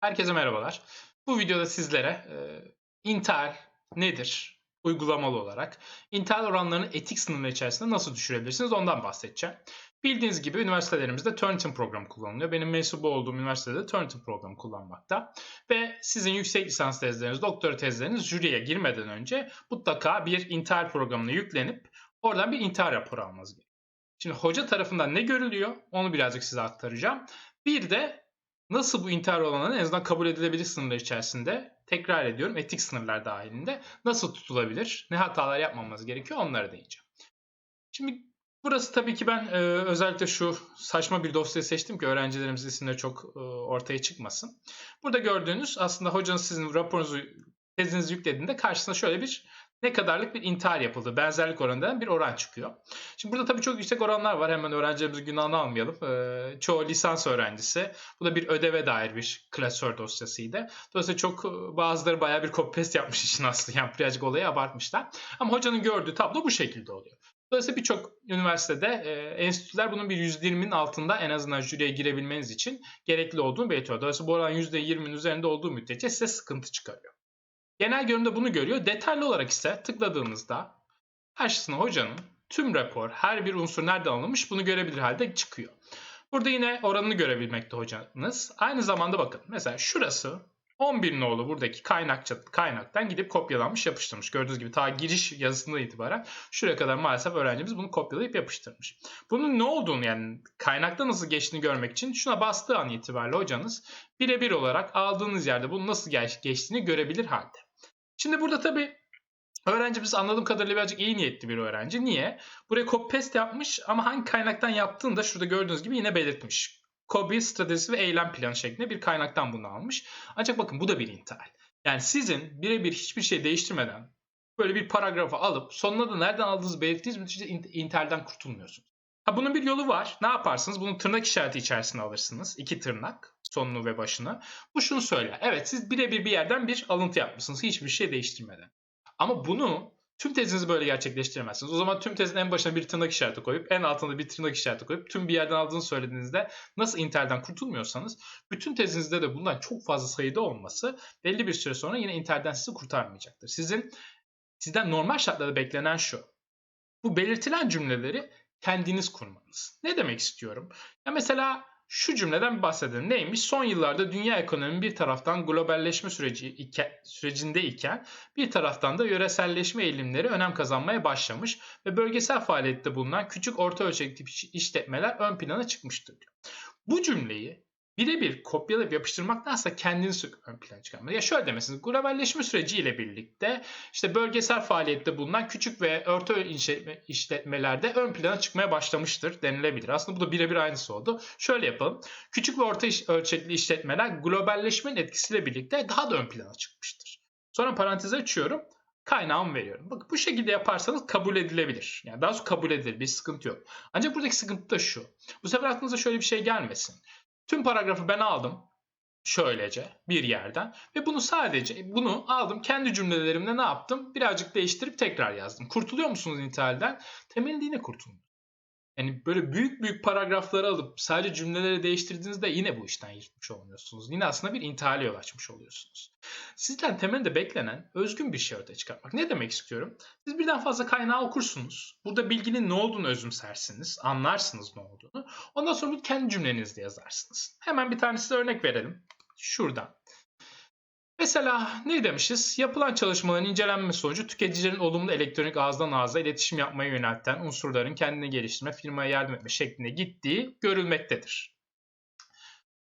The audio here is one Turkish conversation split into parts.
Herkese merhabalar. Bu videoda sizlere e, Intel nedir uygulamalı olarak, Intel oranlarını etik sınırları içerisinde nasıl düşürebilirsiniz ondan bahsedeceğim. Bildiğiniz gibi üniversitelerimizde Turnitin programı kullanılıyor. Benim mensubu olduğum üniversitede Turnitin programı kullanmakta. Ve sizin yüksek lisans tezleriniz, doktora tezleriniz jüriye girmeden önce mutlaka bir Intel programına yüklenip oradan bir Intel raporu almanız gerekiyor. Şimdi hoca tarafından ne görülüyor onu birazcık size aktaracağım. Bir de nasıl bu intihar olanların en azından kabul edilebilir sınırlar içerisinde tekrar ediyorum etik sınırlar dahilinde nasıl tutulabilir, ne hatalar yapmamamız gerekiyor onlara değineceğim. Şimdi burası tabii ki ben e, özellikle şu saçma bir dosyayı seçtim ki öğrencilerimizin isimleri çok e, ortaya çıkmasın. Burada gördüğünüz aslında hocanız sizin raporunuzu tezinizi yüklediğinde karşısına şöyle bir ne kadarlık bir intihar yapıldı. Benzerlik oranından bir oran çıkıyor. Şimdi burada tabii çok yüksek oranlar var. Hemen öğrencilerimizin günahını almayalım. Ee, çoğu lisans öğrencisi. Bu da bir ödeve dair bir klasör dosyasıydı. Dolayısıyla çok bazıları bayağı bir copy paste yapmış için aslında. Yani birazcık olayı abartmışlar. Ama hocanın gördüğü tablo bu şekilde oluyor. Dolayısıyla birçok üniversitede e, enstitüler bunun bir %20'nin altında en azından jüriye girebilmeniz için gerekli olduğunu belirtiyor. Dolayısıyla bu oran %20'nin üzerinde olduğu müddetçe size sıkıntı çıkarıyor. Genel görünümde bunu görüyor. Detaylı olarak ise tıkladığınızda karşısına hocanın tüm rapor, her bir unsur nereden alınmış bunu görebilir halde çıkıyor. Burada yine oranını görebilmekte hocanız. Aynı zamanda bakın mesela şurası 11 nolu buradaki kaynakça, kaynaktan gidip kopyalanmış yapıştırmış. Gördüğünüz gibi ta giriş yazısından itibaren şuraya kadar maalesef öğrencimiz bunu kopyalayıp yapıştırmış. Bunun ne olduğunu yani kaynakta nasıl geçtiğini görmek için şuna bastığı an itibariyle hocanız birebir olarak aldığınız yerde bunun nasıl geçtiğini görebilir halde. Şimdi burada tabii öğrencimiz anladığım kadarıyla birazcık iyi niyetli bir öğrenci. Niye? Buraya copy paste yapmış ama hangi kaynaktan yaptığını da şurada gördüğünüz gibi yine belirtmiş. Copy, stratejisi ve eylem planı şeklinde bir kaynaktan bunu almış. Ancak bakın bu da bir intihal. Yani sizin birebir hiçbir şey değiştirmeden böyle bir paragrafı alıp sonuna da nereden aldığınızı belirttiğiniz müddetçe intihalden kurtulmuyorsunuz. Bunun bir yolu var. Ne yaparsınız? Bunu tırnak işareti içerisine alırsınız. İki tırnak sonunu ve başını. Bu şunu söyler. Evet siz birebir bir yerden bir alıntı yapmışsınız hiçbir şey değiştirmeden. Ama bunu tüm tezinizi böyle gerçekleştiremezsiniz. O zaman tüm tezin en başına bir tırnak işareti koyup en altına bir tırnak işareti koyup tüm bir yerden aldığını söylediğinizde nasıl Intel'den kurtulmuyorsanız bütün tezinizde de bundan çok fazla sayıda olması belli bir süre sonra yine Intel'den sizi kurtarmayacaktır. Sizin sizden normal şartlarda beklenen şu. Bu belirtilen cümleleri kendiniz kurmanız. Ne demek istiyorum? Ya mesela şu cümleden bahsedelim. Neymiş? Son yıllarda dünya ekonomi bir taraftan globalleşme süreci iken, sürecinde iken bir taraftan da yöreselleşme eğilimleri önem kazanmaya başlamış ve bölgesel faaliyette bulunan küçük orta ölçekli işletmeler ön plana çıkmıştır diyor. Bu cümleyi birebir kopyalayıp yapıştırmaktansa kendiniz ön plana çıkarmalı. Ya şöyle demesiniz, globalleşme süreciyle birlikte işte bölgesel faaliyette bulunan küçük ve orta işletmelerde ön plana çıkmaya başlamıştır denilebilir. Aslında bu da birebir aynısı oldu. Şöyle yapalım. Küçük ve orta ölçekli işletmeler globalleşmenin etkisiyle birlikte daha da ön plana çıkmıştır. Sonra parantez açıyorum kaynağımı veriyorum. Bakın bu şekilde yaparsanız kabul edilebilir. Yani daha sonra kabul edilir. Bir sıkıntı yok. Ancak buradaki sıkıntı da şu. Bu sefer aklınıza şöyle bir şey gelmesin. Tüm paragrafı ben aldım şöylece bir yerden ve bunu sadece bunu aldım kendi cümlelerimle ne yaptım? Birazcık değiştirip tekrar yazdım. Kurtuluyor musunuz intihalden? Temelinde yine kurtulmuyor. Yani böyle büyük büyük paragrafları alıp sadece cümleleri değiştirdiğinizde yine bu işten yırtmış olmuyorsunuz. Yine aslında bir intihale yol açmış oluyorsunuz. Sizden temelde beklenen özgün bir şey ortaya çıkartmak. Ne demek istiyorum? Siz birden fazla kaynağı okursunuz. Burada bilginin ne olduğunu özümsersiniz. Anlarsınız ne olduğunu. Ondan sonra bunu kendi cümlenizde yazarsınız. Hemen bir tanesine örnek verelim. Şuradan. Mesela ne demişiz? Yapılan çalışmaların incelenme sonucu tüketicilerin olumlu elektronik ağızdan ağza iletişim yapmaya yönelten unsurların kendini geliştirme, firmaya yardım etme şeklinde gittiği görülmektedir.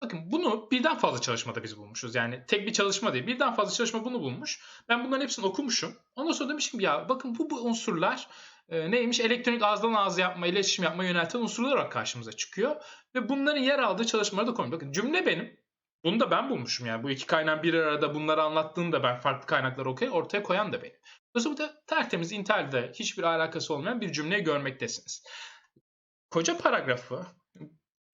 Bakın bunu birden fazla çalışmada biz bulmuşuz. Yani tek bir çalışma değil. Birden fazla çalışma bunu bulmuş. Ben bunların hepsini okumuşum. Ondan sonra demişim ki ya bakın bu, bu unsurlar e, neymiş? Elektronik ağızdan ağza yapma, iletişim yapma yönelten unsurlar olarak karşımıza çıkıyor. Ve bunların yer aldığı çalışmalarda koymuş. Bakın cümle benim. Bunu da ben bulmuşum yani. Bu iki kaynağın bir arada bunları anlattığını ben farklı kaynaklar okuyup ortaya koyan da benim. Dolayısıyla burada tertemiz Intel'de hiçbir alakası olmayan bir cümleyi görmektesiniz. Koca paragrafı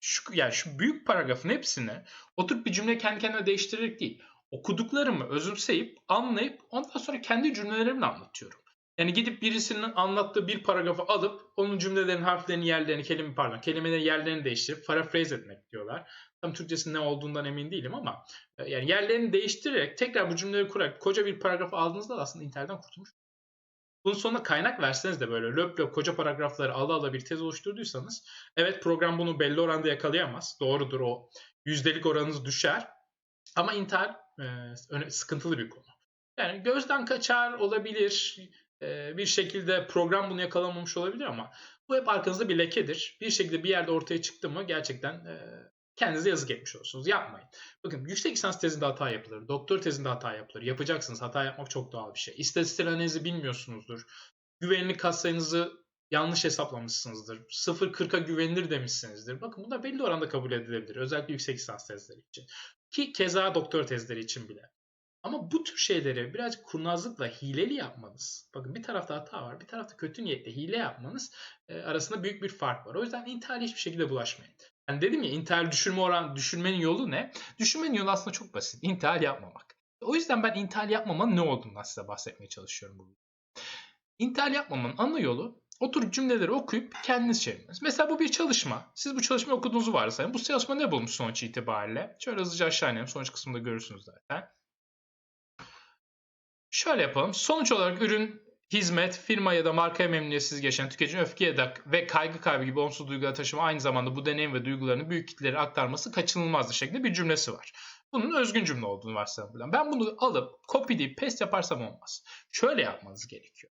şu, yani şu büyük paragrafın hepsini oturup bir cümle kendi kendine değiştirerek değil okuduklarımı özümseyip anlayıp ondan sonra kendi cümlelerimle anlatıyorum. Yani gidip birisinin anlattığı bir paragrafı alıp onun cümlelerin harflerini yerlerini kelime pardon kelimelerin yerlerini değiştirip paraphrase etmek diyorlar. Tam Türkçesinin ne olduğundan emin değilim ama e, yani yerlerini değiştirerek tekrar bu cümleleri kurarak koca bir paragraf aldığınızda da aslında internetten kurtulmuş. Bunun sonunda kaynak verseniz de böyle löp löp koca paragrafları ala ala bir tez oluşturduysanız evet program bunu belli oranda yakalayamaz. Doğrudur o yüzdelik oranınız düşer. Ama intihar e, sıkıntılı bir konu. Yani gözden kaçar olabilir. Bir şekilde program bunu yakalamamış olabilir ama bu hep arkanızda bir lekedir. Bir şekilde bir yerde ortaya çıktı mı gerçekten kendinize yazık etmiş olursunuz. Yapmayın. Bakın yüksek lisans tezinde hata yapılır. Doktor tezinde hata yapılır. Yapacaksınız. Hata yapmak çok doğal bir şey. İstatistik analizi bilmiyorsunuzdur. Güvenlik katsayınızı yanlış hesaplamışsınızdır. 0.40'a güvenilir demişsinizdir. Bakın bunlar belli oranda kabul edilebilir. Özellikle yüksek lisans tezleri için. Ki keza doktor tezleri için bile. Ama bu tür şeyleri birazcık kurnazlıkla hileli yapmanız. Bakın bir tarafta hata var, bir tarafta kötü niyetle hile yapmanız e, arasında büyük bir fark var. O yüzden intihale hiçbir şekilde bulaşmayın. Yani dedim ya intihal düşürme oran, düşürmenin yolu ne? Düşürmenin yolu aslında çok basit. İntihal yapmamak. O yüzden ben intihal yapmamanın ne olduğundan size bahsetmeye çalışıyorum bu İntihal yapmamanın ana yolu oturup cümleleri okuyup kendiniz çevirmeniz. Mesela bu bir çalışma. Siz bu çalışmayı okuduğunuzu varsayın. Bu çalışma ne bulmuş sonuç itibariyle? Şöyle hızlıca aşağı inelim. Sonuç kısmında görürsünüz zaten. Şöyle yapalım. Sonuç olarak ürün, hizmet, firma ya da markaya memnuniyetsiz geçen tüketicinin öfke ya da ve kaygı kaybı gibi olumsuz duygular taşıma aynı zamanda bu deneyim ve duygularını büyük kitlelere aktarması kaçınılmazdır şeklinde bir cümlesi var. Bunun özgün cümle olduğunu varsayalım. Ben bunu alıp copy paste yaparsam olmaz. Şöyle yapmanız gerekiyor.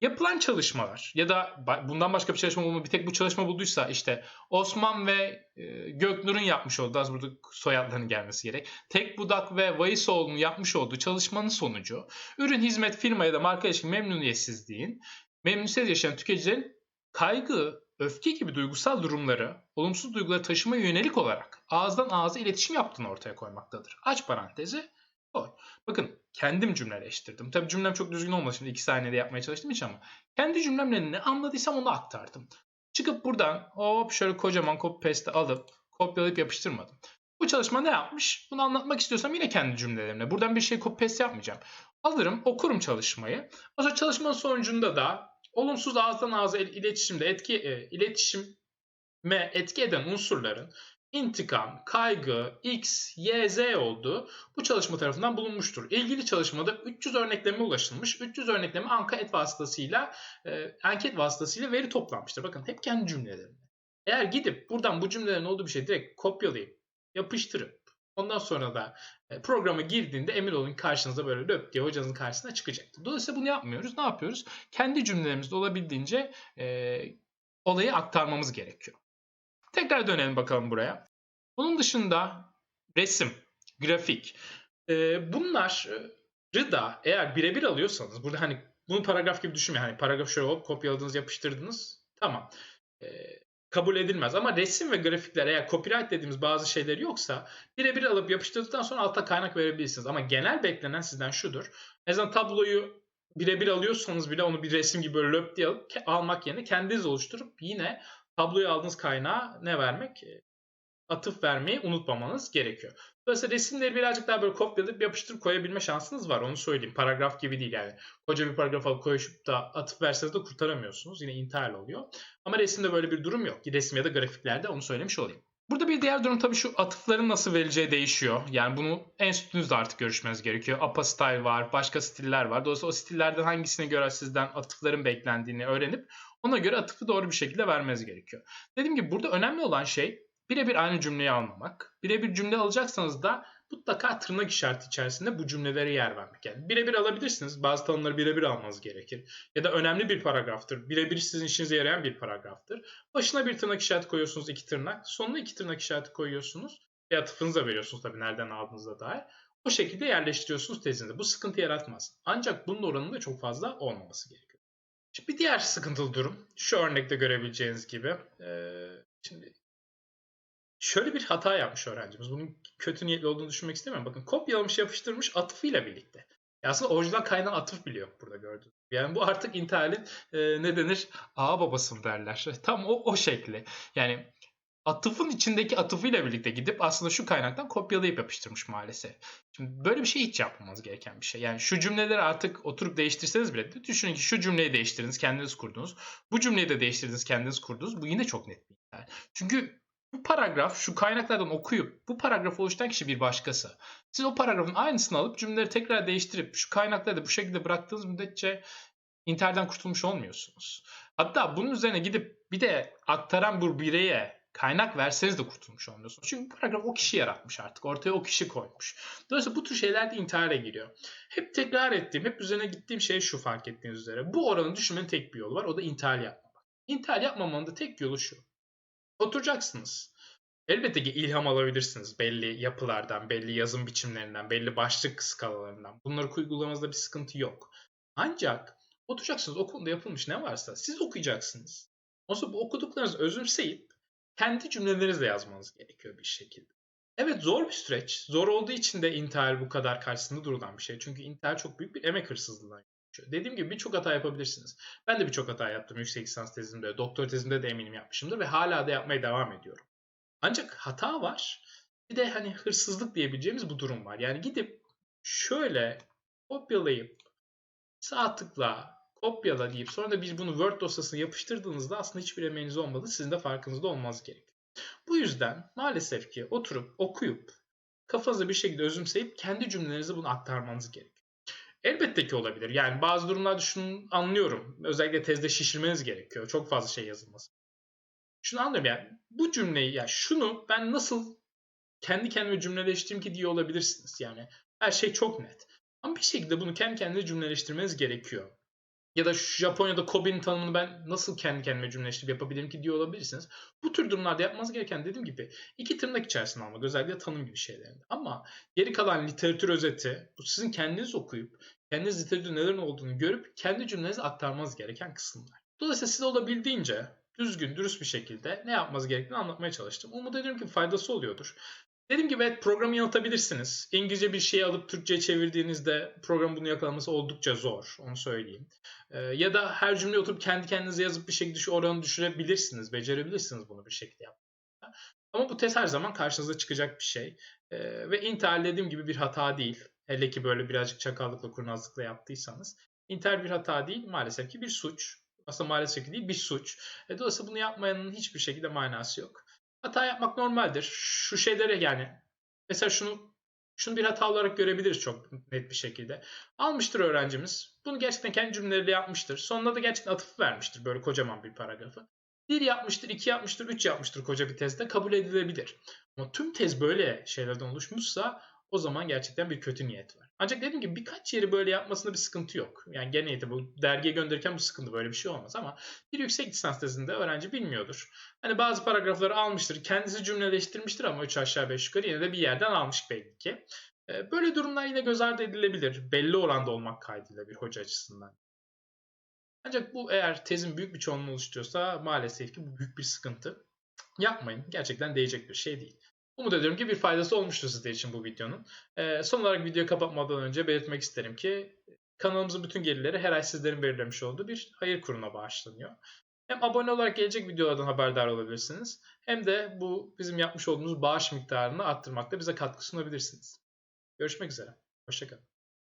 Yapılan çalışmalar ya da bundan başka bir çalışma bulma bir tek bu çalışma bulduysa işte Osman ve e, Göknur'un yapmış olduğu az burada soyadlarının gelmesi gerek. Tek Budak ve Vaisoğlu'nun yapmış olduğu çalışmanın sonucu ürün, hizmet, firma ya da marka ilişkin memnuniyetsizliğin memnuniyetsiz yaşayan tüketicilerin kaygı, öfke gibi duygusal durumları, olumsuz duyguları taşıma yönelik olarak ağızdan ağza iletişim yaptığını ortaya koymaktadır. Aç parantezi koy. Bakın kendim cümleleştirdim. Tabii cümlem çok düzgün olmadı şimdi iki saniyede yapmaya çalıştım hiç ama kendi cümlemle ne anladıysam onu aktardım. Çıkıp buradan hop şöyle kocaman copy paste alıp kopyalayıp yapıştırmadım. Bu çalışma ne yapmış? Bunu anlatmak istiyorsam yine kendi cümlelerimle. Buradan bir şey copy paste yapmayacağım. Alırım, okurum çalışmayı. O zaman çalışmanın sonucunda da olumsuz ağızdan ağza il- iletişimde etki e, iletişime etki eden unsurların intikam, kaygı, X, Y, Z olduğu bu çalışma tarafından bulunmuştur. İlgili çalışmada 300 örnekleme ulaşılmış. 300 örnekleme anket vasıtasıyla e, anket vasıtasıyla veri toplanmıştır. Bakın hep kendi cümlelerimde. Eğer gidip buradan bu cümlelerin olduğu bir şey direkt kopyalayıp yapıştırıp ondan sonra da e, programa girdiğinde emin olun karşınıza böyle löp diye hocanızın karşısına çıkacaktır. Dolayısıyla bunu yapmıyoruz. Ne yapıyoruz? Kendi cümlelerimizde olabildiğince e, olayı aktarmamız gerekiyor. Tekrar dönelim bakalım buraya. Bunun dışında resim, grafik. E, bunları da eğer birebir alıyorsanız burada hani bunu paragraf gibi düşünmeyin. Hani paragraf şöyle hop kopyaladınız yapıştırdınız. Tamam. E, kabul edilmez. Ama resim ve grafikler eğer copyright dediğimiz bazı şeyler yoksa birebir alıp yapıştırdıktan sonra altta kaynak verebilirsiniz. Ama genel beklenen sizden şudur. En azından tabloyu birebir alıyorsanız bile onu bir resim gibi böyle löp diye alıp almak yerine kendiniz oluşturup yine tabloya aldığınız kaynağa ne vermek? E, Atıf vermeyi unutmamanız gerekiyor. Dolayısıyla resimleri birazcık daha böyle kopyalayıp yapıştırıp koyabilme şansınız var. Onu söyleyeyim. Paragraf gibi değil yani. Koca bir paragraf alıp koyup da atıp verseniz de kurtaramıyorsunuz. Yine intihal oluyor. Ama resimde böyle bir durum yok. Resim ya da grafiklerde onu söylemiş olayım. Burada bir diğer durum tabii şu atıfların nasıl verileceği değişiyor. Yani bunu enstitünüzde artık görüşmeniz gerekiyor. APA style var, başka stiller var. Dolayısıyla o stillerden hangisine göre sizden atıfların beklendiğini öğrenip ona göre atıfı doğru bir şekilde vermeniz gerekiyor. Dediğim gibi burada önemli olan şey birebir aynı cümleyi almamak. Birebir cümle alacaksanız da mutlaka tırnak işareti içerisinde bu cümlelere yer vermek. Yani birebir alabilirsiniz. Bazı tanımları birebir almanız gerekir. Ya da önemli bir paragraftır. Birebir sizin işinize yarayan bir paragraftır. Başına bir tırnak işareti koyuyorsunuz iki tırnak. Sonuna iki tırnak işareti koyuyorsunuz. Ve atıfınızı da veriyorsunuz tabii nereden aldığınıza dair. O şekilde yerleştiriyorsunuz tezinde. Bu sıkıntı yaratmaz. Ancak bunun oranının da çok fazla olmaması gerekiyor. Şimdi bir diğer sıkıntılı durum. Şu örnekte görebileceğiniz gibi. Ee, şimdi şöyle bir hata yapmış öğrencimiz. Bunun kötü niyetli olduğunu düşünmek istemiyorum. Bakın kopyalamış yapıştırmış atıfıyla birlikte. Ya aslında orijinal kaynağı atıf biliyor burada gördüğünüz. gibi. Yani bu artık intihalin e, ne denir? Ağa babası derler. Tam o, o şekli. Yani atıfın içindeki atıfıyla birlikte gidip aslında şu kaynaktan kopyalayıp yapıştırmış maalesef. Şimdi böyle bir şey hiç yapmamanız gereken bir şey. Yani şu cümleleri artık oturup değiştirseniz bile düşünün ki şu cümleyi değiştirdiniz, kendiniz kurdunuz. Bu cümleyi de değiştirdiniz, kendiniz kurdunuz. Bu yine çok net bir intihal. Çünkü bu paragraf şu kaynaklardan okuyup bu paragrafı oluşturan kişi bir başkası. Siz o paragrafın aynısını alıp cümleleri tekrar değiştirip şu kaynakları da bu şekilde bıraktığınız müddetçe intihardan kurtulmuş olmuyorsunuz. Hatta bunun üzerine gidip bir de aktaran bu bireye kaynak verseniz de kurtulmuş olmuyorsunuz. Çünkü paragraf o kişi yaratmış artık. Ortaya o kişi koymuş. Dolayısıyla bu tür şeyler de intihara giriyor. Hep tekrar ettiğim, hep üzerine gittiğim şey şu fark ettiğiniz üzere. Bu oranı düşünmenin tek bir yolu var. O da intihar yapmamak. İntihar yapmamanın da tek yolu şu. Oturacaksınız. Elbette ki ilham alabilirsiniz belli yapılardan, belli yazım biçimlerinden, belli başlık skalalarından. Bunları uygulamanızda bir sıkıntı yok. Ancak oturacaksınız o konuda yapılmış ne varsa siz okuyacaksınız. Sonra bu okuduklarınızı özümseyip kendi cümlelerinizle yazmanız gerekiyor bir şekilde. Evet zor bir süreç. Zor olduğu için de intihar bu kadar karşısında durulan bir şey. Çünkü intihar çok büyük bir emek hırsızlığından geçiyor. Dediğim gibi birçok hata yapabilirsiniz. Ben de birçok hata yaptım yüksek lisans tezimde, doktor tezimde de eminim yapmışımdır ve hala da yapmaya devam ediyorum. Ancak hata var. Bir de hani hırsızlık diyebileceğimiz bu durum var. Yani gidip şöyle kopyalayıp sağ tıkla kopyala deyip sonra da biz bunu Word dosyasına yapıştırdığınızda aslında hiçbir emeğiniz olmadı. Sizin de farkınızda olmaz gerekiyor. Bu yüzden maalesef ki oturup okuyup kafanızda bir şekilde özümseyip kendi cümlelerinizi bunu aktarmanız gerekiyor. Elbette ki olabilir. Yani bazı durumlarda şunu anlıyorum. Özellikle tezde şişirmeniz gerekiyor. Çok fazla şey yazılması. Şunu anlıyorum yani bu cümleyi ya şunu ben nasıl kendi kendime cümleleştireyim ki diye olabilirsiniz. Yani her şey çok net. Ama bir şekilde bunu kendi kendine cümleleştirmeniz gerekiyor. Ya da Japonya'da Kobe'nin tanımını ben nasıl kendi kendime cümleleştirip yapabilirim ki diye olabilirsiniz. Bu tür durumlarda yapmanız gereken dediğim gibi iki tırnak içerisinde almak. Özellikle tanım gibi şeylerinde. Ama geri kalan literatür özeti bu sizin kendiniz okuyup kendiniz literatürde nelerin olduğunu görüp kendi cümlenizi aktarmanız gereken kısımlar. Dolayısıyla siz olabildiğince düzgün, dürüst bir şekilde ne yapmanız gerektiğini anlatmaya çalıştım. Umut ediyorum ki faydası oluyordur. Dediğim gibi evet programı yanıltabilirsiniz. İngilizce bir şeyi alıp Türkçe'ye çevirdiğinizde program bunu yakalaması oldukça zor. Onu söyleyeyim. Ee, ya da her cümleyi oturup kendi kendinize yazıp bir şekilde şu oranı düşürebilirsiniz. Becerebilirsiniz bunu bir şekilde yapmayı. Ama bu test her zaman karşınıza çıkacak bir şey. Ee, ve intihar dediğim gibi bir hata değil. Hele ki böyle birazcık çakallıkla, kurnazlıkla yaptıysanız. İntihar bir hata değil, maalesef ki bir suç. Aslında maalesef ki değil, bir suç. E, dolayısıyla bunu yapmayanın hiçbir şekilde manası yok. Hata yapmak normaldir. Şu şeylere yani mesela şunu şunu bir hata olarak görebiliriz çok net bir şekilde. Almıştır öğrencimiz. Bunu gerçekten kendi cümleleriyle yapmıştır. Sonunda da gerçekten atıf vermiştir böyle kocaman bir paragrafı. Bir yapmıştır, iki yapmıştır, üç yapmıştır koca bir tezde kabul edilebilir. Ama tüm tez böyle şeylerden oluşmuşsa o zaman gerçekten bir kötü niyet var. Ancak dediğim gibi birkaç yeri böyle yapmasında bir sıkıntı yok. Yani gene bu dergiye gönderirken bu sıkıntı böyle bir şey olmaz ama bir yüksek lisans tezinde öğrenci bilmiyordur. Hani bazı paragrafları almıştır, kendisi cümleleştirmiştir ama 3 aşağı 5 yukarı yine de bir yerden almış belli ki. Ee, böyle durumlar yine göz ardı edilebilir. Belli oranda olmak kaydıyla bir hoca açısından. Ancak bu eğer tezin büyük bir çoğunluğunu oluşturuyorsa maalesef ki bu büyük bir sıkıntı. Yapmayın. Gerçekten değecek bir şey değil. Umut ediyorum ki bir faydası olmuştur sizler için bu videonun. Ee, son olarak videoyu kapatmadan önce belirtmek isterim ki kanalımızın bütün gelirleri her ay sizlerin belirlemiş olduğu bir hayır kuruna bağışlanıyor. Hem abone olarak gelecek videolardan haberdar olabilirsiniz hem de bu bizim yapmış olduğumuz bağış miktarını arttırmakta bize katkı sunabilirsiniz. Görüşmek üzere. Hoşçakalın.